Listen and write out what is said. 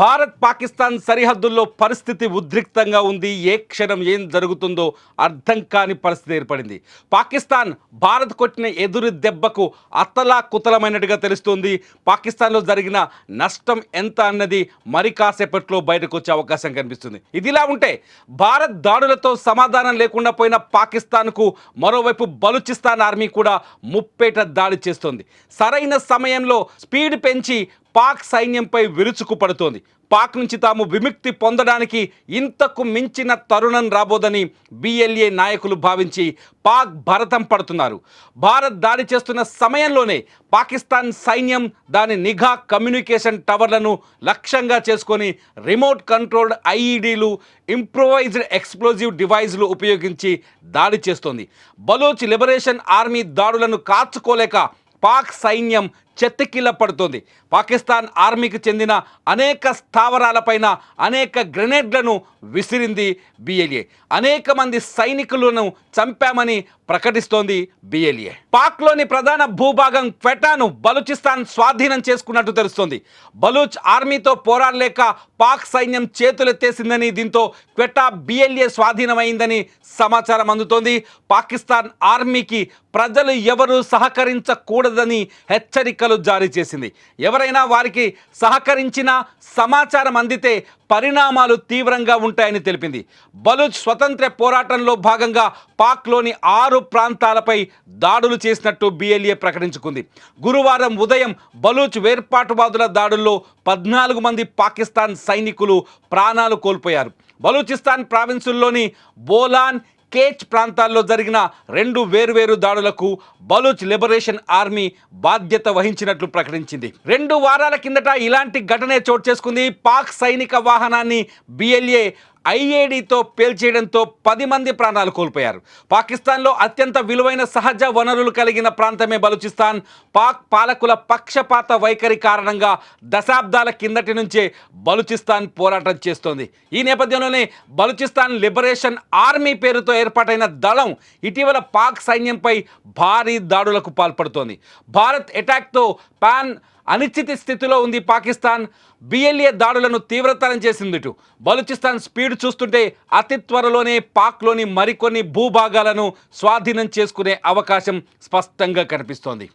భారత్ పాకిస్తాన్ సరిహద్దుల్లో పరిస్థితి ఉద్రిక్తంగా ఉంది. ఏ క్షణం ఏం జరుగుతుందో అర్థం కాని పరిస్థితి ఏర్పడింది. పాకిస్తాన్ భారత్ కొట్టిన ఎదురు దెబ్బకు అతలా కుతలమైనట్టుగా తెలుస్తుంది. పాకిస్తాన్లో జరిగిన నష్టం ఎంత అన్నది మరి కాసేపట్లో బయటకు వచ్చే అవకాశం కనిపిస్తుంది. ఇదిలా ఉంటే భారత్ దాడులతో సమాధానం లేకుండా పోయిన పాకిస్తాన్కు మరోవైపు బలూచిస్తాన్ ఆర్మీ కూడా ముప్పేట దాడి చేస్తోంది. సరైన సమయంలో స్పీడ్ పెంచి పాక్ సైన్యంపై విరుచుకు పడుతోంది పాక్ నుంచి తాము విముక్తి పొందడానికి ఇంతకు మించిన తరుణం రాబోదని బిఎల్ఏ నాయకులు భావించి పాక్ భరతం పడుతున్నారు. భారత్ దాడి చేస్తున్న సమయంలోనే పాకిస్తాన్ సైన్యం దాని నిఘా కమ్యూనికేషన్ టవర్లను లక్ష్యంగా చేసుకొని రిమోట్ కంట్రోల్డ్ ఐఈడీలు ఇంప్రూవైజ్డ్ ఎక్స్ప్లోజివ్ డివైజ్లు ఉపయోగించి దాడి చేస్తోంది. బలోచ్ లిబరేషన్ ఆర్మీ దాడులను కాచుకోలేక పాక్ సైన్యం చెత్తకిల్ల పడుతోంది పాకిస్తాన్ ఆర్మీకి చెందిన అనేక స్థావరాలపైన అనేక గ్రెనేడ్లను విసిరింది బిఎల్ఏ అనేక మంది సైనికులను చంపామని ప్రకటిస్తోంది బిఎల్ఏ పాక్లోని ప్రధాన భూభాగం క్వెటాను బలూచిస్తాన్ స్వాధీనం చేసుకున్నట్టు తెలుస్తోంది. బలూచ్ ఆర్మీతో పోరాడలేక పాక్ సైన్యం చేతులెత్తేసిందని దీంతో క్వెటా బిఎల్ఏ స్వాధీనమైందని సమాచారం అందుతోంది. పాకిస్తాన్ ఆర్మీకి ప్రజలు ఎవరు సహకరించకూడదని హెచ్చరిక హెచ్చరికలు జారీ చేసింది. ఎవరైనా వారికి సహకరించిన సమాచారం అందితే పరిణామాలు తీవ్రంగా ఉంటాయని తెలిపింది. బలూచ్ స్వతంత్ర పోరాటంలో భాగంగా పాక్లోని ఆరు ప్రాంతాలపై దాడులు చేసినట్టు బిఎల్ఏ ప్రకటించుకుంది. గురువారం ఉదయం బలూచ్ వేర్పాటువాదుల దాడుల్లో పద్నాలుగు మంది పాకిస్తాన్ సైనికులు ప్రాణాలు కోల్పోయారు. బలూచిస్తాన్ ప్రావిన్సుల్లోని బోలాన్ కేచ్ ప్రాంతాల్లో జరిగిన రెండు వేర్వేరు దాడులకు బలూచ్ లిబరేషన్ ఆర్మీ బాధ్యత వహించినట్లు ప్రకటించింది. రెండు వారాల కిందట ఇలాంటి ఘటనే చోటు చేసుకుంది. పాక్ సైనిక వాహనాన్ని బిఎల్ఏ ఐఏడితో పేల్చేయడంతో పది మంది ప్రాణాలు కోల్పోయారు. పాకిస్తాన్లో అత్యంత విలువైన సహజ వనరులు కలిగిన ప్రాంతమే బలూచిస్తాన్. పాక్ పాలకుల పక్షపాత వైఖరి కారణంగా దశాబ్దాల కిందటి నుంచే బలూచిస్తాన్ పోరాటం చేస్తోంది. ఈ నేపథ్యంలోనే బలూచిస్తాన్ లిబరేషన్ ఆర్మీ పేరుతో ఏర్పాటైన దళం ఇటీవల పాక్ సైన్యంపై భారీ దాడులకు పాల్పడుతోంది. భారత్ అటాక్తో పాన్ అనిశ్చిత స్థితిలో ఉంది పాకిస్తాన్. బిఎల్ఏ దాడులను తీవ్రతరం చేసింది ఇటు బలూచిస్తాన్ స్పీడ్ చూస్తుంటే అతి త్వరలోనే పాక్లోని మరికొన్ని భూభాగాలను స్వాధీనం చేసుకునే అవకాశం స్పష్టంగా కనిపిస్తోంది.